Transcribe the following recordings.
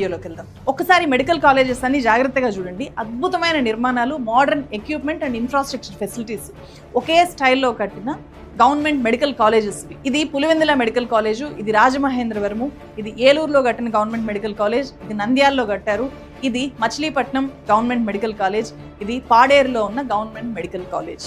వీడియోలోకి వెళ్దాం ఒకసారి మెడికల్ కాలేజెస్ అన్ని జాగ్రత్తగా చూడండి. అద్భుతమైన నిర్మాణాలు modern equipment and infrastructure facilities ఒకే స్టైల్లో కట్టిన గవర్నమెంట్ మెడికల్ కాలేజెస్ ఇది పులివెందుల మెడికల్ కాలేజు ఇది రాజమహేంద్రవరము ఇది ఏలూరులో కట్టిన గవర్నమెంట్ మెడికల్ కాలేజ్ ఇది నంద్యాలలో కట్టారు. ఇది మచిలీపట్నం గవర్నమెంట్ మెడికల్ కాలేజ్ ఇది పాడేరులో ఉన్న గవర్నమెంట్ మెడికల్ కాలేజ్.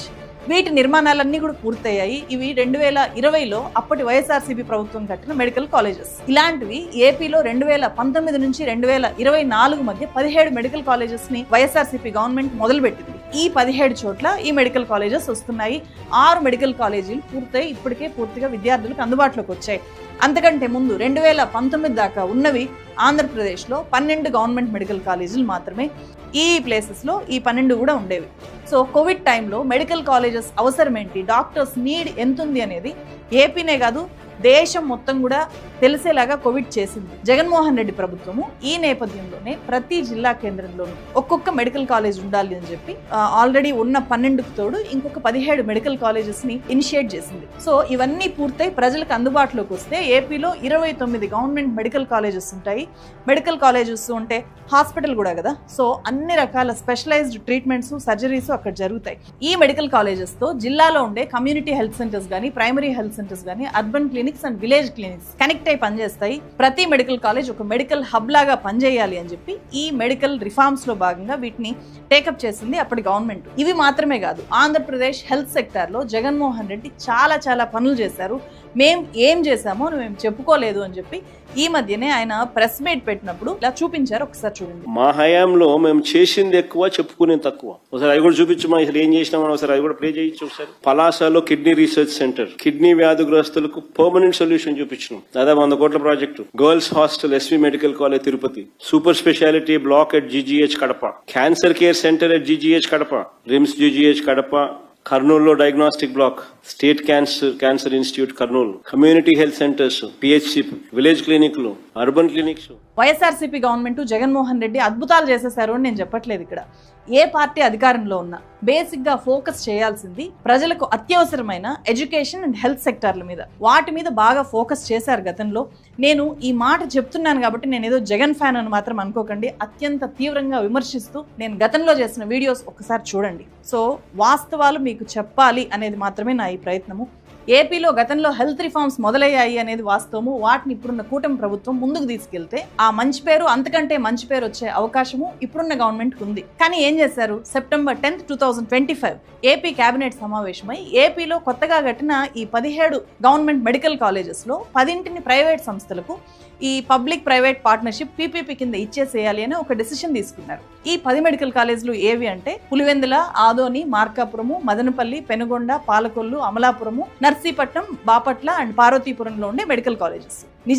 వీటి నిర్మాణాలన్నీ కూడా పూర్తయ్యాయి. ఇవి రెండు వేల ఇరవైలో అప్పటి వైఎస్ఆర్సీపీ ప్రభుత్వం కట్టిన మెడికల్ కాలేజెస్. ఇలాంటివి ఏపీలో రెండు వేల పంతొమ్మిది నుంచి రెండు వేల ఇరవై నాలుగు మధ్య పదిహేడు మెడికల్ కాలేజెస్ని వైఎస్ఆర్సీపీ గవర్నమెంట్ మొదలుపెట్టింది. ఈ పదిహేడు చోట్ల ఈ మెడికల్ కాలేజెస్ వస్తున్నాయి. ఆరు మెడికల్ కాలేజీలు పూర్తయి ఇప్పటికే పూర్తిగా విద్యార్థులకు అందుబాటులోకి వచ్చాయి. అంతకంటే ముందు రెండు వేల పంతొమ్మిది దాకా ఉన్నవి ఆంధ్రప్రదేశ్లో పన్నెండు గవర్నమెంట్ మెడికల్ కాలేజీలు మాత్రమే. ఈ ప్లేసెస్లో ఈ పన్నెండు కూడా ఉండేవి. సో కోవిడ్ టైంలో మెడికల్ కాలేజెస్ అవసరం ఏంటి డాక్టర్స్ నీడ్ ఎంత ఉంది అనేది ఏపీనే కాదు దేశం మొత్తం కూడా తెలిసేలాగా కోవిడ్ చేసింది. జగన్మోహన్ రెడ్డి ప్రభుత్వము ఈ నేపథ్యంలోనే ప్రతి జిల్లా కేంద్రంలోనూ ఒక్కొక్క మెడికల్ కాలేజ్ ఉండాలి అని చెప్పి ఆల్రెడీ ఉన్న పన్నెండుకు తోడు ఇంకొక పదిహేడు మెడికల్ కాలేజెస్ని ఇనిషియేట్ చేసింది. సో ఇవన్నీ పూర్తయి ప్రజలకు అందుబాటులోకి వస్తే ఏపీలో ఇరవై తొమ్మిది గవర్నమెంట్ మెడికల్ కాలేజెస్ ఉంటాయి. మెడికల్ కాలేజెస్ ఉంటే హాస్పిటల్ కూడా కదా. సో అన్ని రకాల స్పెషలైజ్డ్ ట్రీట్మెంట్స్ సర్జరీస్ అక్కడ జరుగుతాయి. ఈ మెడికల్ కాలేజెస్తో జిల్లాలో ఉండే కమ్యూనిటీ హెల్త్ సెంటర్స్ కానీ ప్రైమరీ హెల్త్ సెంటర్స్ కానీ urban clinics and village clinics connect అయి పనిచేస్తాయి. ప్రతి మెడికల్ కాలేజ్ ఒక మెడికల్ హబ్ లాగా పనిచేయాలి అని చెప్పి ఈ మెడికల్ రిఫార్మ్స్లో భాగంగా వీటిని టేకప్ చేసింది అప్పటి గవర్నమెంట్ ఇవి మాత్రమే కాదు ఆంధ్రప్రదేశ్ హెల్త్ సెక్టార్లో జగన్మోహన్ రెడ్డి చాలా చాలా పనులు చేశారు. మేం ఏం చేశామో మేము చెప్పుకోలేదు అని చెప్పి ఈ మధ్యనే ఆయన ప్రెస్ మీట్ పెట్టినప్పుడు ఇలా చూపించారు ఒకసారి చూడండి. మా హయాంలో మేము చేసింది ఎక్కువ చెప్పుకునేది తక్కువ. ఒకసారి అది కూడా చూపించమా? అసలు ఏం చేసినామని ఒకసారి అది కూడా ప్లే చేయొచ్చు ఒకసారి. పలాసలో కిడ్నీ రీసెర్చ్ సెంటర్. కిడ్నీ వ్యాధిగ్రస్తులకు పర్మనెంట్ సొల్యూషన్ చూపించినాం. దాదాపు వంద కోట్ల project. Girls hostel SV medical college Tirupati. Super speciality block at GGH Kadapa. Cancer care centre at GGH Kadapa. RIMS GGH Kadapa. కర్నూలులో diagnostic block state cancer cancer institute Kurnool community health centres PHC village క్లినిక్లు urban clinics YSRCP government Jaganmohan Reddy అద్భుతాలు చేసేశారు అని నేను చెప్పట్లేదు ఇక్కడ. ఏ party అధికారంలో ఉన్నా బేసిక్గా ఫోకస్ చేయాల్సింది ప్రజలకు అత్యవసరమైన ఎడ్యుకేషన్ అండ్ హెల్త్ సెక్టార్ల మీద. వాటి మీద బాగా ఫోకస్ చేశారు గతంలో. నేను ఈ మాట చెప్తున్నాను కాబట్టి నేను ఏదో జగన్ ఫ్యాన్ అని మాత్రం అనుకోకండి. అత్యంత తీవ్రంగా విమర్శిస్తూ నేను గతంలో చేసిన వీడియోస్ ఒకసారి చూడండి. సో వాస్తవాలు మీకు చెప్పాలి అనేది మాత్రమే నా ఈ ప్రయత్నము. ఏపీలో గతంలో హెల్త్ రిఫార్మ్స్ మొదలయ్యాయి అనేది వాస్తవము. వాటిని ఇప్పుడున్న కూటమి ప్రభుత్వం ముందుకు తీసుకెళ్తే ఆ మంచి పేరు అంతకంటే మంచి పేరు వచ్చే అవకాశము ఇప్పుడున్న గవర్నమెంట్ ఉంది. కానీ ఏం చేశారు? September tenth two thousand twenty five AP cabinet సమావేశమై ఏపీలో కొత్తగా కట్టిన ఈ పదిహేడు గవర్నమెంట్ మెడికల్ కాలేజెస్లో పదింటిని ప్రైవేట్ సంస్థలకు ఈ పబ్లిక్ ప్రైవేట్ పార్ట్నర్షిప్ పీపీపీ కింద ఇచ్చేసేయాలి అని ఒక డెసిషన్ తీసుకున్నారు. ఈ పది మెడికల్ కాలేజీలు ఏవి అంటే పులివెందుల ఆదోని మార్కాపురము మదనపల్లి పెనుగొండ పాలకొల్లు అమలాపురము నర్సీపట్నం బాపట్ల అండ్ పార్వతీపురంలో ఉండే మెడికల్ కాలేజెస్.